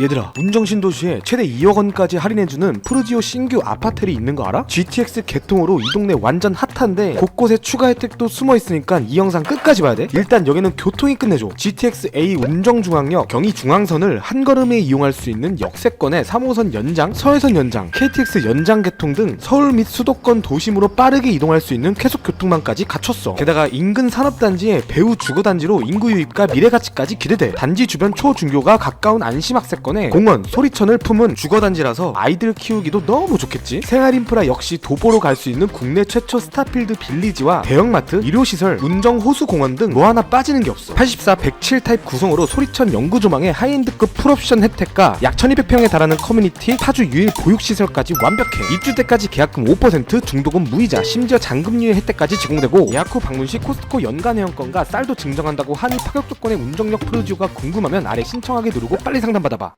얘들아 운정신도시에 최대 2억 원까지 할인해주는 프루지오 신규 아파텔이 있는 거 알아? GTX 개통으로 이 동네 완전 핫한데 곳곳에 추가 혜택도 숨어 있으니까 이 영상 끝까지 봐야 돼. 일단 여기는 교통이 끝내줘. GTX A 운정중앙역 경의 중앙선을 한 걸음에 이용할 수 있는 역세권에 3호선 연장, 서해선 연장, KTX 연장 개통 등 서울 및 수도권 도심으로 빠르게 이동할 수 있는 쾌속 교통망까지 갖췄어. 게다가 인근 산업단지에 배후 주거단지로 인구 유입과 미래 가치까지 기대돼. 단지 주변 초중교가 가까운 안심학세권 에 공원, 소리천을 품은 주거단지라서 아이들 키우기도 너무 좋겠지. 생활 인프라 역시 도보로 갈 수 있는 국내 최초 스타필드 빌리지와 대형마트, 의료시설, 운정 호수공원 등 뭐 하나 빠지는 게 없어. 84, 107 타입 구성으로 소리천 연구조망의 하이엔드급 풀옵션 혜택과 약 1200평에 달하는 커뮤니티, 파주 유일 보육시설까지 완벽해. 입주 때까지 계약금 5%, 중도금 무이자, 심지어 잔금류의 혜택까지 제공되고 예약 후 방문 시 코스트코 연간 회원권과 쌀도 증정한다고 하니 파격 조건의 운정역 프로지오가 궁금하면 아래 신청하기 누르고 빨리 상담 받아봐.